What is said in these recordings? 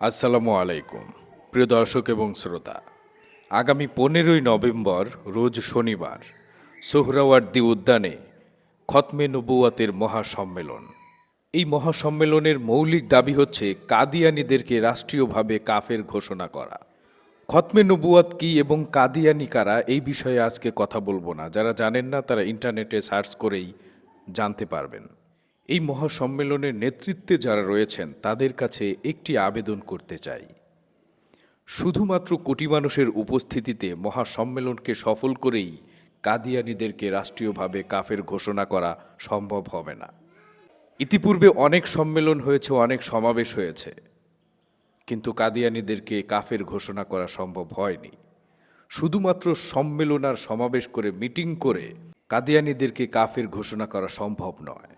আসসালামু আলাইকুম, প্রিয় দর্শক এবং শ্রোতা। আগামী পনেরোই নভেম্বর, রোজ শনিবার, সোহরাওয়ার্দী উদ্যানে খতমে নবুয়াতের মহাসম্মেলন। এই মহাসম্মেলনের মৌলিক দাবি হচ্ছে কাদিয়ানিদেরকে রাষ্ট্রীয়ভাবে কাফের ঘোষণা করা। খতমে নবুয়াত কি এবং কাদিয়ানি কারা, এই বিষয়ে আজকে কথা বলব না। যারা জানেন না, তারা ইন্টারনেটে সার্চ করেই জানতে পারবেন। এই মহাসম্মেলনের নেতৃত্বে যারা রয়েছেন, তাদের কাছে একটি আবেদন করতে চাই। শুধুমাত্র কোটি মানুষের উপস্থিতিতে মহাসম্মেলনকে সফল করেই কাদিয়ানিদেরকে রাষ্ট্রীয়ভাবে কাফের ঘোষণা করা সম্ভব হবে না। ইতিপূর্বে অনেক সম্মেলন হয়েছে, অনেক সমাবেশ হয়েছে। কিন্তু কাদিয়ানিদেরকে কাফের ঘোষণা করা সম্ভব হয়নি। শুধুমাত্র সম্মেলন আর সমাবেশ করে মিটিং করে কাদিয়ানিদেরকে কাফের ঘোষণা করা সম্ভব নয়।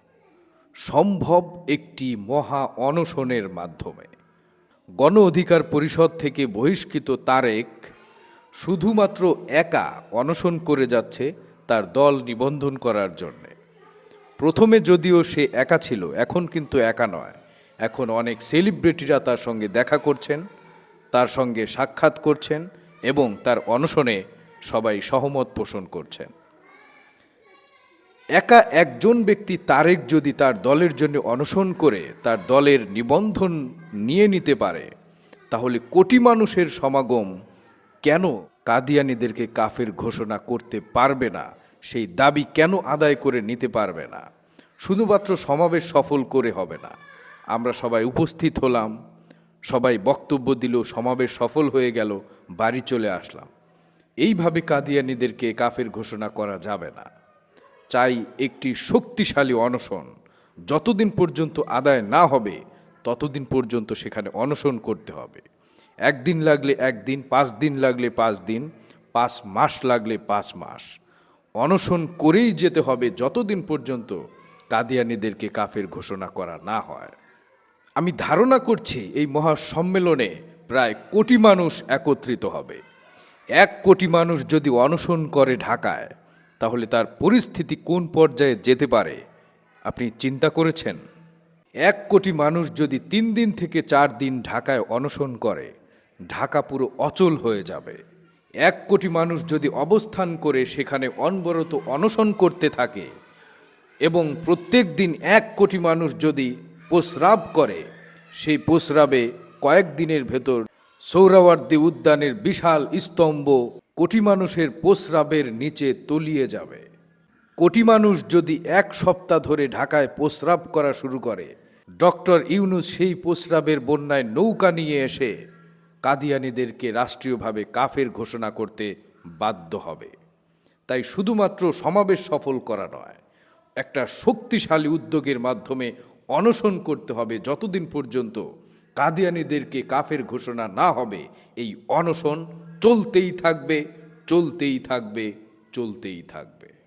সম্ভব একটি মহা অনশনের মাধ্যমে। গণ অধিকার পরিষদ থেকে বহিষ্কৃত তারেক শুধুমাত্র একা অনশন করে যাচ্ছে তার দল নিবন্ধন করার জন্যে। প্রথমে যদিও সে একা ছিল, এখন কিন্তু একা নয়। এখন অনেক সেলিব্রিটিরা তার সঙ্গে দেখা করছেন, তার সঙ্গে সাক্ষাৎ করছেন এবং তার অনশনে সবাই সহমত পোষণ করছেন। একা একজন ব্যক্তি তারেক যদি তার দলের জন্য অনশন করে, তার দলের নিবন্ধন নিয়ে নিতে পারে, তাহলে কোটি মানুষের সমাগম কেন কাদিয়ানিদেরকে কাফের ঘোষণা করতে পারবে না? সেই দাবি কেন আদায় করে নিতে পারবে না? শুধুমাত্র সমাবেশ সফল করে হবে না। আমরা সবাই উপস্থিত হলাম, সবাই বক্তব্য দিল, সমাবেশ সফল হয়ে গেল, বাড়ি চলে আসলাম। এইভাবে কাদিয়ানিদেরকে কাফের ঘোষণা করা যাবে না। চাই একটি শক্তিশালী অনশন। যতদিন পর্যন্ত আদায় না হবে, ততদিন পর্যন্ত সেখানে অনশন করতে হবে। একদিন লাগলে একদিন, পাঁচ দিন লাগলে পাঁচ দিন, পাঁচ মাস লাগলে পাঁচ মাস। অনশন করেই যেতে হবে যতদিন পর্যন্ত কাদিয়ানিদেরকে কাফের ঘোষণা করা না হয়। আমি ধারণা করছি এই মহাসম্মেলনে প্রায় কোটি মানুষ একত্রিত হবে। এক কোটি মানুষ যদি অনশন করে ঢাকায় তাহলে তার পরিস্থিতি কোন পর্যায়ে যেতে পারে? আপনি চিন্তা করেছেন? এক কোটি মানুষ যদি তিন দিন থেকে চার দিন ঢাকায় অনশন করে, ঢাকা পুরো অচল হয়ে যাবে। এক কোটি মানুষ যদি অবস্থান করে সেখানে অনবরত অনশন করতে থাকে, এবং প্রত্যেক দিন এক কোটি মানুষ যদি প্রস্রাব করে, সেই প্রস্রাবে কয়েকদিনের ভেতর সৌরাওয়ার্দী উদ্যানের বিশাল স্তম্ভ কোটি মানুষের প্রস্রাবের নিচে তলিয়ে যাবে। কোটি মানুষ যদি এক সপ্তাহ ধরে ঢাকায় প্রস্রাব করা শুরু করে, ডক্টর ইউনুস সেই প্রস্রাবের বন্যায় নৌকা নিয়ে এসে কাদিয়ানিদেরকে রাষ্ট্রীয়ভাবে কাফের ঘোষণা করতে বাধ্য হবে। তাই শুধুমাত্র সমাবেশ সফল করা নয়, একটা শক্তিশালী উদ্যোগের মাধ্যমে অনশন করতে হবে যতদিন পর্যন্ত কাদিয়ানিদেরকে কাফের ঘোষণা না হবে, এই অনশন চলতেই থাকবে চলতেই থাকবে চলতেই থাকবে।